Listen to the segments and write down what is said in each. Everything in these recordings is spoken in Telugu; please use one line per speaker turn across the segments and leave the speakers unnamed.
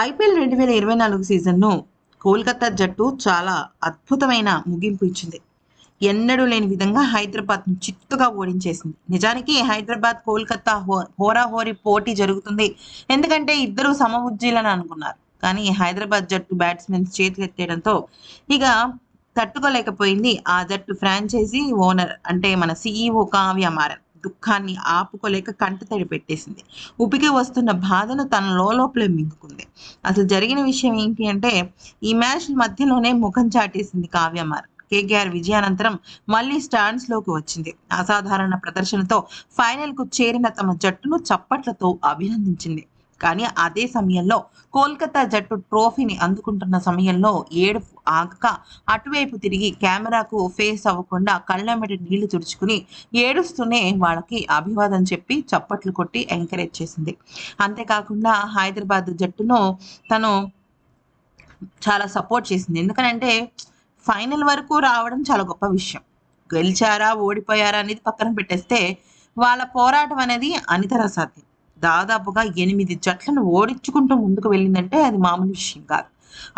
ఐపీఎల్ రెండు వేల ఇరవై నాలుగు సీజన్ను కోల్కతా జట్టు చాలా అద్భుతమైన ముగింపు ఇచ్చింది. ఎన్నడూ లేని విధంగా హైదరాబాద్ను చిత్తుగా ఓడించేసింది. నిజానికి హైదరాబాద్ కోల్కతా హో హోరాహోరీ పోటీ జరుగుతుంది. ఎందుకంటే ఇద్దరు సమబుజ్జీలని అనుకున్నారు. కానీ హైదరాబాద్ జట్టు బ్యాట్స్మెన్స్ చేతులెత్తేయడంతో ఇక తట్టుకోలేకపోయింది ఆ జట్టు ఫ్రాంచైజీ ఓనర్ అంటే మన సీఈఓ కావ్య మారన్. దుఃఖాన్ని ఆపుకోలేక కంటతడి పెట్టేసింది. ఉపికి వస్తున్న బాధను తన లోపలే మింగుకుంది. అసలు జరిగిన విషయం ఏంటి అంటే ఈ మ్యాచ్ మధ్యలోనే ముఖం చాటేసింది కావ్యమార్ కేకేఆర్ విజయానంతరం మళ్ళీ స్టాండ్స్లోకి వచ్చింది. అసాధారణ ప్రదర్శనతో ఫైనల్కు చేరిన తమ జట్టును చప్పట్లతో అభినందించింది. కానీ అదే సమయంలో కోల్కతా జట్టు ట్రోఫీని అందుకుంటున్న సమయంలో ఏడుపు ఆగక అటువైపు తిరిగి కెమెరాకు ఫేస్ అవ్వకుండా కళ్ళెమ్మటి నీళ్ళు తుడుచుకుని ఏడుస్తూనే వాళ్ళకి అభివాదం చెప్పి చప్పట్లు కొట్టి ఎంకరేజ్ చేసింది. అంతేకాకుండా హైదరాబాద్ జట్టును తను చాలా సపోర్ట్ చేసింది. ఎందుకనంటే ఫైనల్ వరకు రావడం చాలా గొప్ప విషయం. గెలిచారా ఓడిపోయారా అనేది పక్కన పెట్టేస్తే వాళ్ళ పోరాటం అనేది అనితర సాధ్యం. దాదాపుగా ఎనిమిది జట్లను ఓడించుకుంటూ ముందుకు వెళ్ళిందంటే అది మామూలు విషయం కాదు.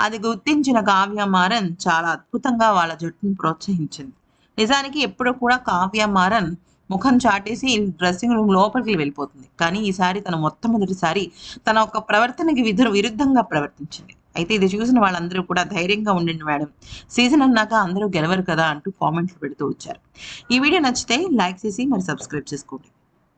అది గుర్తించిన కావ్య మారన్ చాలా అద్భుతంగా వాళ్ళ జట్టును ప్రోత్సహించింది. నిజానికి ఎప్పుడూ కూడా కావ్య మారన్ ముఖం చాటేసి డ్రెస్సింగ్ రూమ్ లోపలికి వెళ్ళిపోతుంది. కానీ ఈసారి తన మొట్టమొదటిసారి తన ఒక ప్రవర్తనకి విధు విరుద్ధంగా ప్రవర్తించింది. అయితే ఇది చూసిన వాళ్ళందరూ కూడా ధైర్యంగా ఉండండి మేడం. సీజన్ అన్నాక అందరూ గెలవరు కదా అంటూ కామెంట్లు పెడుతూ వచ్చారు. ఈ వీడియో నచ్చితే లైక్ చేసి మరి సబ్స్క్రైబ్ చేసుకోండి.